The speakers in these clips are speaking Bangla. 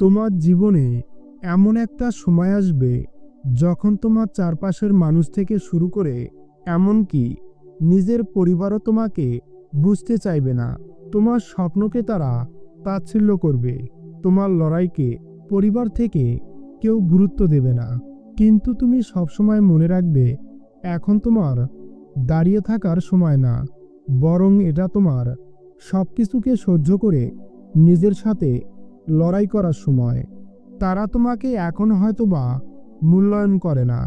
তোমার জীবনে এমন একটা সময় আসবে যখন তোমার চারপাশের মানুষ থেকে শুরু করে এমনকি নিজের পরিবারও তোমাকে বুঝতে চাইবে না। তোমার স্বপ্নকে তারা তাচ্ছিল্য করবে। তোমার লড়াইকে পরিবার থেকে কেউ গুরুত্ব দেবে না। কিন্তু তুমি সবসময় মনে রাখবে, এখন তোমার দাঁড়িয়ে থাকার সময় না, বরং এটা তোমার সব কিছুকে সহ্য করে নিজের সাথে লড়াই করার সময়, তারা তোমাকে এখন হয়তো বা মূল্যায়ন করে না,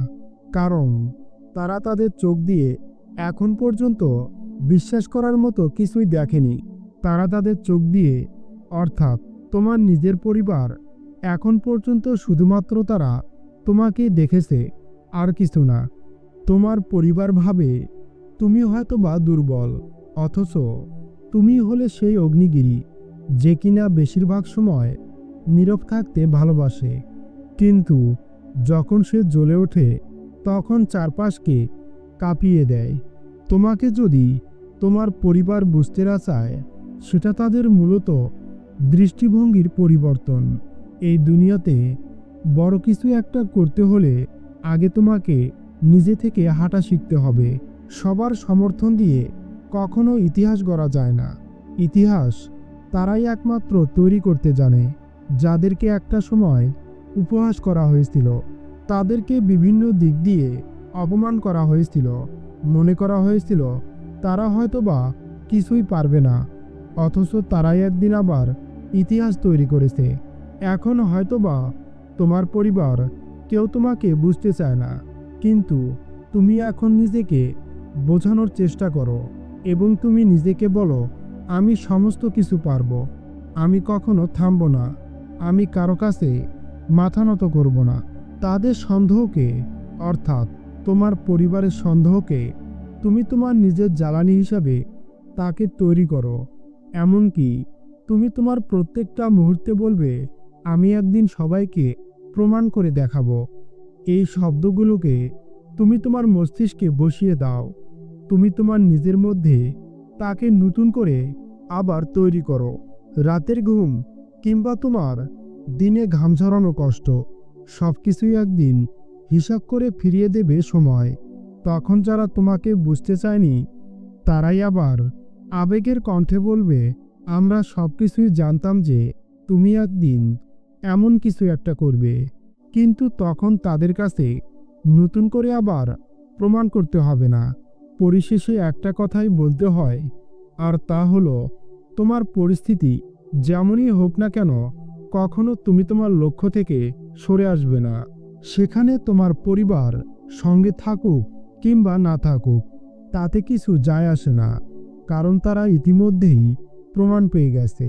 কারণ তারা তাদের চোখ দিয়ে এখন পর্যন্ত বিশ্বাস করার মতো কিছুই দেখেনি। তারা তাদের চোখ দিয়ে, অর্থাৎ তোমার নিজের পরিবার, এখন পর্যন্ত শুধুমাত্র তারা তোমাকে দেখেছে, আর কিছু না। তোমার পরিবার ভাবে তুমি হয়তো বা দুর্বল, অথচ তুমি হলে সেই অগ্নিগিরি। যে কিনা বেশিরভাগ সময় নীরব থাকতে ভালোবাসে। কিন্তু যখন সে জ্বলে ওঠে, তখন চারপাশকে কাঁপিয়ে দেয়। তোমাকে যদি তোমার পরিবার বুঝতে না চায়, সেটা তাদের মূলত দৃষ্টিভঙ্গির পরিবর্তন। এই দুনিয়াতে বড় কিছু একটা করতে হলে আগে তোমাকে নিজে থেকে হাঁটা শিখতে হবে। সবার সমর্থন দিয়ে কখনো ইতিহাস গড়া যায় না। ইতিহাস তারাই একমাত্র তৈরি করতে জানে, যাদেরকে একটা সময় উপহাস করা হয়েছিল। তাদেরকে বিভিন্ন দিক দিয়ে অপমান করা হয়েছিল। মনে করা হয়েছিল, তারা হয়তোবা কিছুই পারবে না, অথচ তারাই একদিন আবার ইতিহাস তৈরি করেছে। এখন হয়তোবা তোমার পরিবার কেউ তোমাকে বুঝতে চায় না, কিন্তু তুমি এখন নিজেকে বোঝানোর চেষ্টা করো এবং তুমি নিজেকে বলো আমি সমস্ত কিছু পারব। আমি কখনো থামবো না। আমি কারও কাছে মাথা নত করব না। তাদের সন্দেহকে, অর্থাৎ তোমার পরিবারের সন্দেহকে, তুমি তোমার নিজের জ্বালানি হিসাবে তাকে তৈরি করো। এমনকি তুমি তোমার প্রত্যেকটা মুহূর্তে বলবে, আমি একদিন সবাইকে প্রমাণ করে দেখাবো। এই শব্দগুলোকে তুমি তোমার মস্তিষ্কে বসিয়ে দাও। তুমি তোমার নিজের মধ্যে তাকে নতুন করে আবার তৈরি করো। রাতের ঘুম কিংবা তোমার দিনে ঘাম ঝরানো কষ্ট সব কিছুই একদিন হিসাব করে ফিরিয়ে দেবে সময়। তখন যারা তোমাকে বুঝতে চায়নি, তারাই আবার আবেগের কণ্ঠে বলবে, আমরা সব কিছুই জানতাম যে তুমি একদিন এমন কিছু একটা করবে। কিন্তু তখন তাদের কাছে নতুন করে আবার প্রমাণ করতে হবে না। পরিশেষে একটা কথাই বলতে হয়, আর তা হলো, তোমার পরিস্থিতি যেমনই হোক না কেন, কখনো তুমি তোমার লক্ষ্য থেকে সরে আসবে না। সেখানে তোমার পরিবার সঙ্গে থাকুক কিংবা না থাকুক, তাতে কিছু যায় আসে না, কারণ তারা ইতিমধ্যেই প্রমাণ পেয়ে গেছে।